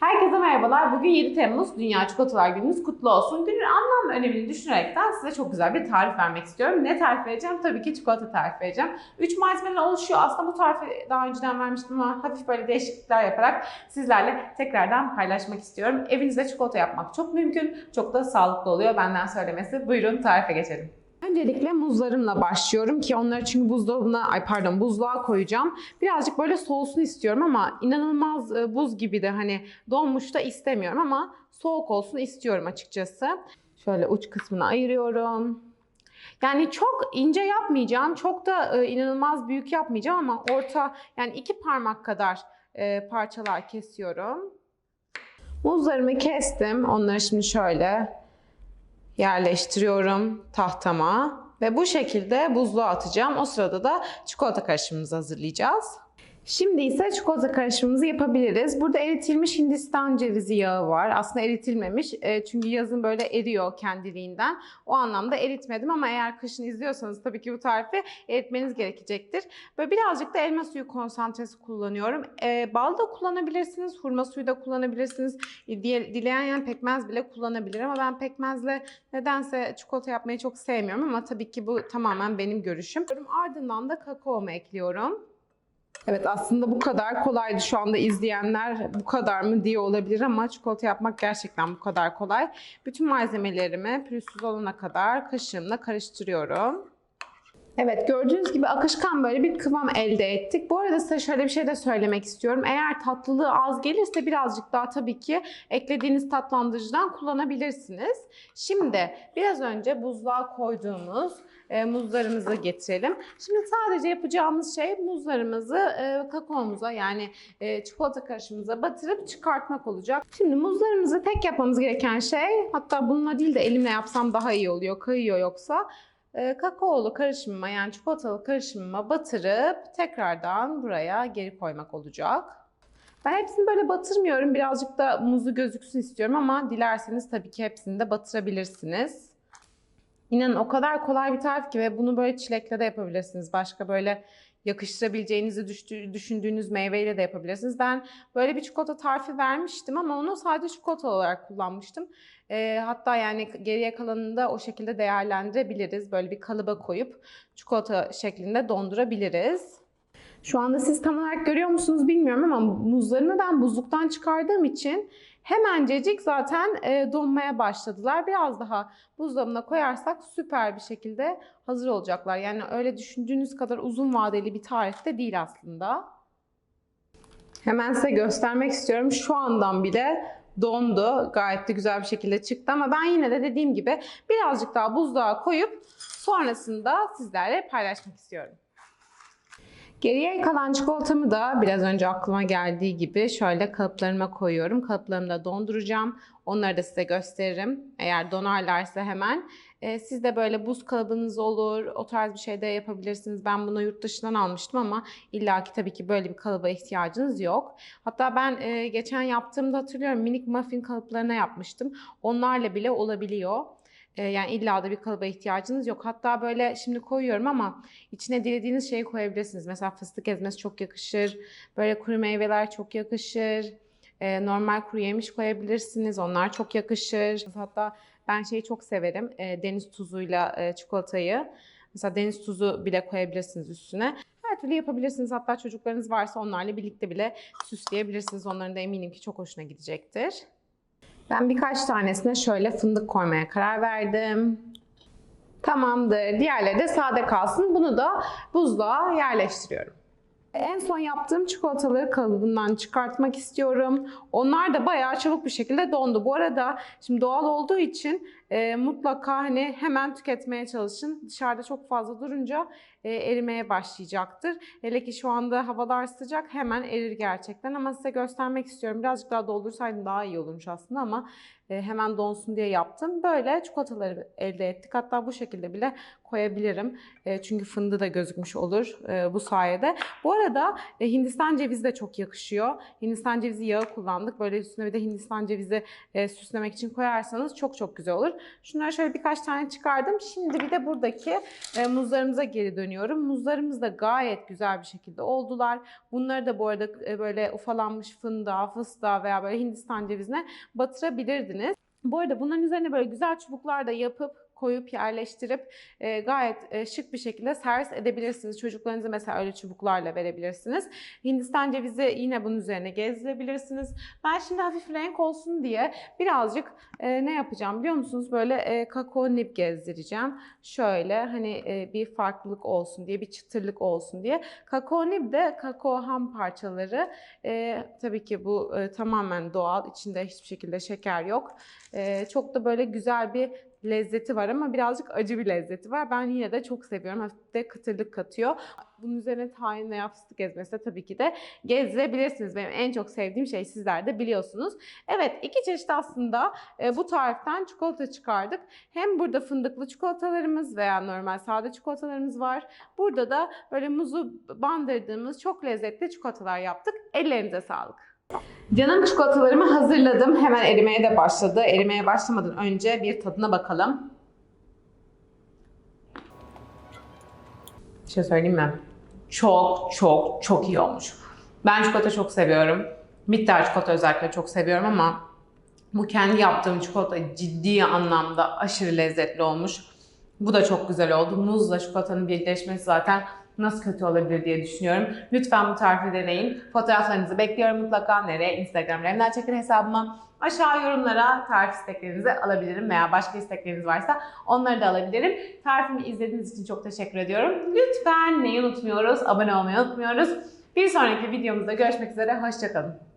Herkese merhabalar. Bugün 7 Temmuz Dünya Çikolatalar Gününüz kutlu olsun. Günün anlam ve önemini düşünerekten size çok güzel bir tarif vermek istiyorum. Ne tarif vereceğim? Tabii ki çikolata tarif vereceğim. 3 malzemeden oluşuyor. Aslında bu tarifi daha önceden vermiştim ama hafif böyle değişiklikler yaparak sizlerle tekrardan paylaşmak istiyorum. Evinizde çikolata yapmak çok mümkün. Çok da sağlıklı oluyor benden söylemesi. Buyurun tarife geçelim. Öncelikle muzlarımla başlıyorum ki onları çünkü buzdolabına, ay pardon buzluğa koyacağım. Birazcık böyle soğusun istiyorum ama inanılmaz e, buz gibi de hani donmuş da istemiyorum ama soğuk olsun istiyorum açıkçası. Şöyle uç kısmını ayırıyorum. Yani çok ince yapmayacağım, çok da e, inanılmaz büyük yapmayacağım ama orta yani iki parmak kadar e, parçalar kesiyorum. Muzlarımı kestim. Onları şimdi şöyle yerleştiriyorum tahtama ve bu şekilde buzluğa atacağım. O sırada da çikolata karışımımızı hazırlayacağız. Şimdi ise çikolata karışımımızı yapabiliriz. Burada eritilmiş Hindistan cevizi yağı var. Aslında eritilmemiş e, çünkü yazın böyle eriyor kendiliğinden. O anlamda eritmedim ama eğer kışın izliyorsanız tabii ki bu tarifi eritmeniz gerekecektir. Böyle birazcık da elma suyu konsantresi kullanıyorum. E, bal da kullanabilirsiniz, hurma suyu da kullanabilirsiniz. E, Dileyen yani pekmez bile kullanabilir ama ben pekmezle nedense çikolata yapmayı çok sevmiyorum ama tabii ki bu tamamen benim görüşüm. Ardından da kakaomu ekliyorum. Evet aslında bu kadar kolaydı şu anda izleyenler bu kadar mı diye olabilir ama çikolata yapmak gerçekten bu kadar kolay. Bütün malzemelerimi pürüzsüz olana kadar kaşığımla karıştırıyorum. Evet gördüğünüz gibi akışkan böyle bir kıvam elde ettik. Bu arada size şöyle bir şey de söylemek istiyorum. Eğer tatlılığı az gelirse birazcık daha tabii ki eklediğiniz tatlandırıcıdan kullanabilirsiniz. Şimdi biraz önce buzluğa koyduğumuz e, muzlarımızı getirelim. Şimdi sadece yapacağımız şey muzlarımızı e, kakaomuza yani e, çikolata karışımımıza batırıp çıkartmak olacak. Şimdi muzlarımızı tek yapmamız gereken şey hatta bununla değil de elimle yapsam daha iyi oluyor kayıyor yoksa e, kakaolu karışımıma yani çikolatalı karışımıma batırıp tekrardan buraya geri koymak olacak. Ben hepsini böyle batırmıyorum. Birazcık da muzu gözüksün istiyorum ama dilerseniz tabii ki hepsini de batırabilirsiniz. İnanın o kadar kolay bir tarif ki ve bunu böyle çilekle de yapabilirsiniz. Başka böyle yakıştırabileceğinizi düşündüğünüz meyveyle de yapabilirsiniz. Ben böyle bir çikolata tarifi vermiştim ama onu sadece çikolata olarak kullanmıştım. Ee, hatta yani geriye kalanını da o şekilde değerlendirebiliriz. Böyle bir kalıba koyup çikolata şeklinde dondurabiliriz. Şu anda siz tam olarak görüyor musunuz bilmiyorum ama muzlarını ben buzluktan çıkardığım için hemencecik zaten e, donmaya başladılar. Biraz daha buzdolabına koyarsak süper bir şekilde hazır olacaklar. Yani öyle düşündüğünüz kadar uzun vadeli bir tarif de değil aslında. Hemen size göstermek istiyorum. Şu andan bile dondu. Gayet de güzel bir şekilde çıktı ama ben yine de dediğim gibi birazcık daha buzluğa koyup sonrasında sizlerle paylaşmak istiyorum. Geriye kalan çikolatamı da biraz önce aklıma geldiği gibi şöyle kalıplarıma koyuyorum. Kalıplarımda donduracağım. Onları da size gösteririm. Eğer donarlarsa hemen. Ee, siz de böyle buz kalıbınız olur. O tarz bir şey de yapabilirsiniz. Ben bunu yurt dışından almıştım ama illaki tabii ki böyle bir kalıba ihtiyacınız yok. Hatta ben e, geçen yaptığımda hatırlıyorum minik muffin kalıplarına yapmıştım. Onlarla bile olabiliyor. Ee, Yani illa da bir kalıba ihtiyacınız yok. Hatta böyle şimdi koyuyorum ama içine dilediğiniz şeyi koyabilirsiniz. Mesela fıstık ezmesi çok yakışır. Böyle kuru meyveler çok yakışır. Ee, normal kuru yemiş koyabilirsiniz. Onlar çok yakışır. Hatta ben şeyi çok severim. Ee, deniz tuzuyla e, çikolatayı. Mesela deniz tuzu bile koyabilirsiniz üstüne. Her türlü yapabilirsiniz. Hatta çocuklarınız varsa onlarla birlikte bile süsleyebilirsiniz. Onların da eminim ki çok hoşuna gidecektir. Ben birkaç tanesine şöyle fındık koymaya karar verdim. Tamamdır. Diğerleri de sade kalsın. Bunu da buzluğa yerleştiriyorum. En son yaptığım çikolataları kalıbından çıkartmak istiyorum. Onlar da bayağı çabuk bir şekilde dondu. Bu arada şimdi doğal olduğu için e, mutlaka hani hemen tüketmeye çalışın. Dışarıda çok fazla durunca e, erimeye başlayacaktır. Hele ki şu anda havalar sıcak hemen erir gerçekten ama size göstermek istiyorum. Birazcık daha doldursaydım daha iyi olurmuş aslında ama e, hemen donsun diye yaptım. Böyle çikolataları elde ettik. Hatta bu şekilde bile koyabilirim. E, çünkü fındığı da gözükmüş olur e, bu sayede. Bu arada e, Hindistan cevizi de çok yakışıyor. Hindistan cevizi yağı kullandık. Böyle üstüne bir de Hindistan cevizi e, süslemek için koyarsanız çok çok güzel olur. Şunları şöyle birkaç tane çıkardım. Şimdi bir de buradaki e, muzlarımıza geri dönüyorum. Muzlarımız da gayet güzel bir şekilde oldular. Bunları da bu arada e, böyle ufalanmış fındığa, fıstığa veya böyle Hindistan cevizine batırabilirdiniz. Bu arada bunların üzerine böyle güzel çubuklar da yapıp koyup yerleştirip e, gayet e, şık bir şekilde servis edebilirsiniz. Çocuklarınıza mesela öyle çubuklarla verebilirsiniz. Hindistan cevizi yine bunun üzerine gezdirebilirsiniz. Ben şimdi hafif renk olsun diye birazcık e, ne yapacağım biliyor musunuz? Böyle e, kakao nib gezdireceğim. Şöyle hani e, bir farklılık olsun diye, bir çıtırlık olsun diye. Kakao nib de kakao ham parçaları. E, tabii ki bu e, tamamen doğal. İçinde hiçbir şekilde şeker yok. E, çok da böyle güzel bir lezzeti var ama birazcık acı bir lezzeti var. Ben yine de çok seviyorum. Hafif de kıtırlık katıyor. Bunun üzerine tahin veya fıstık ezmesi de tabii ki de gezdirebilirsiniz. Benim en çok sevdiğim şey sizler de biliyorsunuz. Evet iki çeşit aslında e, bu tariften çikolata çıkardık. Hem burada fındıklı çikolatalarımız veya normal sade çikolatalarımız var. Burada da böyle muzu bandırdığımız çok lezzetli çikolatalar yaptık. Ellerinize sağlık. Canım çikolatalarımı hazırladım. Hemen erimeye de başladı. Erimeye başlamadan önce bir tadına bakalım. Bir şey söyleyeyim mi? Çok çok çok iyi olmuş. Ben çikolata çok seviyorum. Bitter çikolata özellikle çok seviyorum ama bu kendi yaptığım çikolata ciddi anlamda aşırı lezzetli olmuş. Bu da çok güzel oldu. Muzla çikolatanın birleşmesi zaten nasıl kötü olabilir diye düşünüyorum. Lütfen bu tarifi deneyin. Fotoğraflarınızı bekliyorum mutlaka. Nereye? Instagram Remler Çakır hesabıma. Aşağı yorumlara tarif isteklerinizi alabilirim veya başka istekleriniz varsa onları da alabilirim. Tarifimi izlediğiniz için çok teşekkür ediyorum. Lütfen neyi unutmuyoruz? Abone olmayı unutmuyoruz. Bir sonraki videomuzda görüşmek üzere. Hoşçakalın.